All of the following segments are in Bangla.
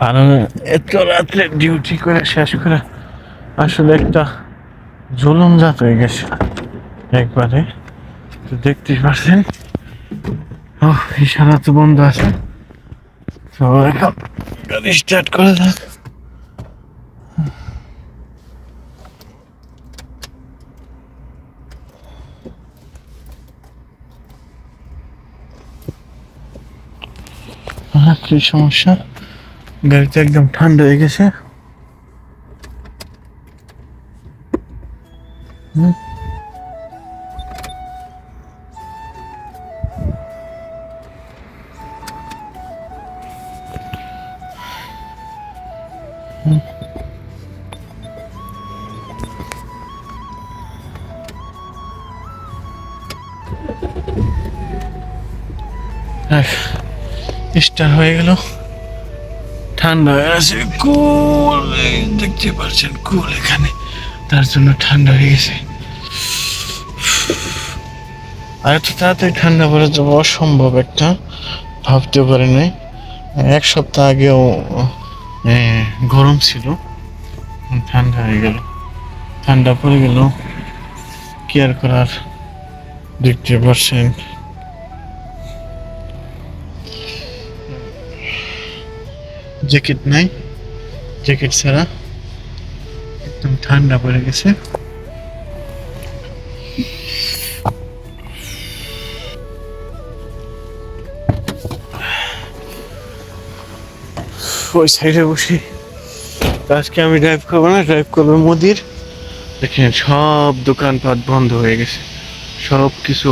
ভালো এত রাত্রে ডিউটি করে শেষ করে আসলে একটা জুলুম জাত হয়ে গেছে। একবারে, তো দেখতেই পারছেন? ও ইশারা তো বন্ধ আছে। তো এখন গাড়ি স্টার্ট করে থাক কি সমস্যা গাড়িতে একদম ঠান্ডা হয়ে গেছে হুম। হুম। স্টার হয়ে গেল। ঠান্ডা হয়ে গেছে। কুল দেখতে পাচ্ছেন কুল এখানে। তার জন্য ঠান্ডা হয়ে গেছে। আর এত তাড়াতাড়ি ঠান্ডা পড়ে যাব অসম্ভব একটা। ভাবতেও পারি নাই এক সপ্তাহ আগেও গরম ছিল। ঠান্ডা হয়ে গেল। ঠান্ডা পড়ে গেল। কি আর করার? দেখতে পাচ্ছেন। জ্যাকেট নাই। জ্যাকেট ছাড়া একদম ঠান্ডা পড়ে গেছে। ওই সাইডে বসে। আজকে আমি ড্রাইভ করব না ড্রাইভ করব মোদির। দেখেন সব দোকানপাট বন্ধ হয়ে গেছে। সব কিছু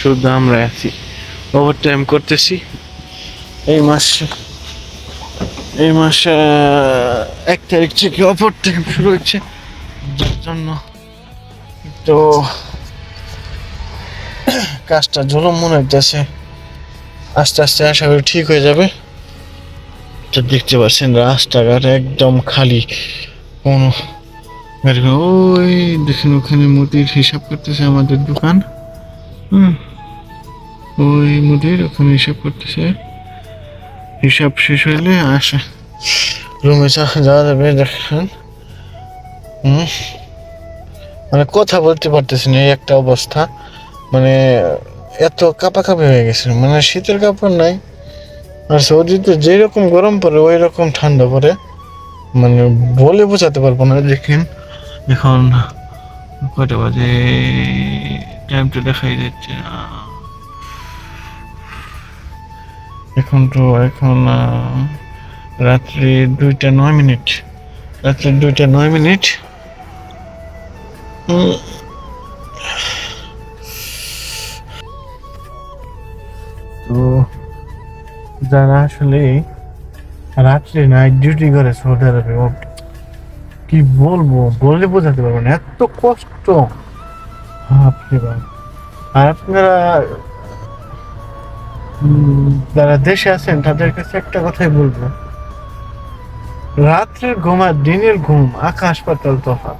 শুধু আমরা আছি। ওভার টাইম করতেছি। এই মাসে এই মাসে এক তারিখ থেকে অপর থেকে শুরু হচ্ছে। যার জন্য তো কাজটা জলম মনে হইতেছে। আস্তে আস্তে আশা করি ঠিক হয়ে যাবে। তো দেখতে পাচ্ছেন রাস্তাঘাট একদম খালি। কোনো ওই দেখেন ওখানে মুদির হিসাব করতেছে আমাদের দোকান। হুম। ওই মুদির ওখানে হিসাব করতেছে। হিসাব শেষ হইলে আসে। রুমে যাওয়া যাবে দেখেন। মানে কথা বলতে পারতেছি না এই একটা অবস্থা। মানে এত কাঁপাকাঁপি হয়ে গেছে। মানে শীতের কাপড় নাই। আর সৌদিতে যেরকম গরম পড়ে ওই রকম ঠান্ডা পড়ে। মানে বলে বোঝাতে পারব না। দেখেন, এখন কয়টা বাজে? টাইমটা দেখাই যাচ্ছে না। এখন তো, এখন রাত্রি দুইটা নয় মিনিট। রাত্রি দুইটা নয় মিনিট। তো, যারা আসলে রাত্রে নাইট ডিউটি করে সৌদি আরবে কি বলব বলে বোঝাতে পারব না, এত কষ্ট। আর আপনারা যারা দেশে আছেন, তাদের কাছে একটা কথাই বলব। রাত্রের ঘুম আর দিনের ঘুম আকাশ পাতাল তফাৎ।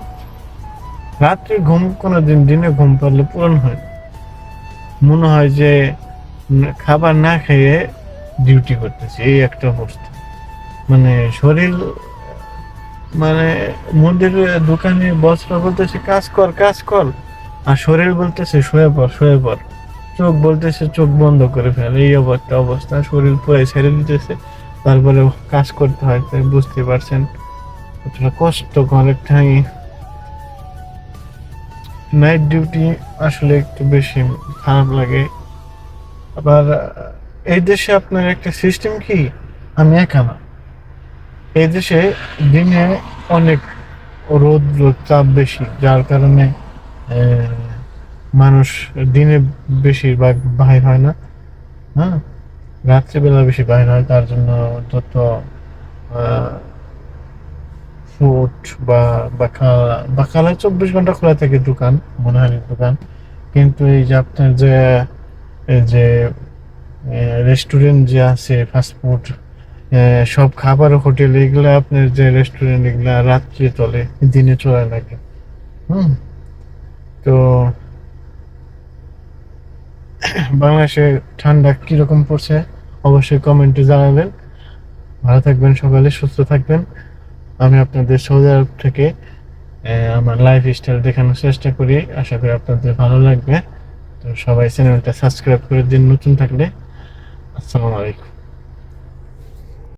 রাত্রের ঘুম কোনোদিন দিনে ঘুম পারলে পূরণ হয় মনে হয় যে খাবার না খেয়ে ডিউটি করতেছি, এই একটা অবস্থা। মানে শরীর মানে মুদির দোকানে বসরা বলতেছে, কাজ কর কাজ কর। আর শরীর বলতেছে, শুয়ে পড় শুয়ে পড়। চোখ বলতেছে, চোখ বন্ধ করে ফেল। এই অবস্থা অবস্থা। শরীর পুরো ছেড়ে দিতেছে। তারপরে কাজ করতে হয়, তাই বুঝতে পারছেন। কতটা কষ্টকর একটাই নাইট ডিউটি আসলে একটু বেশি খারাপ লাগে। আবার, এই দেশে আপনার একটা সিস্টেম কি? আমি একা না। এই দেশে দিনে অনেক রোদ চাপ বেশি। যার কারণে মানুষ দিনে বেশিরভাগ বাহির হয় না হ্যাঁ? রাত্রিবেলা বেশি বাহির হয়, তার জন্য যত ফুড বা বাকালা বাকালায় চব্বিশ ঘণ্টা খোলা থাকে দোকান, মনোহারির দোকান। কিন্তু এই যে আপনার যে যে রেস্টুরেন্ট যে আছে ফাস্টফুড সব খাবার, হোটেল, এগুলো আপনার যে রেস্টুরেন্ট এগুলা রাত্রে চলে, দিনে চলে লাগে। হুম? তো বাংলাদেশে ঠান্ডা কীরকম পড়ছে, অবশ্যই কমেন্টে জানাবেন। ভালো থাকবেন সকালে, সুস্থ থাকবেন। আমি আপনাদের সৌদি আরব থেকে আমার লাইফ স্টাইল দেখানোর চেষ্টা করি। আশা করি আপনাদের ভালো লাগবে। তো সবাই চ্যানেলটা সাবস্ক্রাইব করে দিন, নতুন থাকলে। আসসালামু আলাইকুম।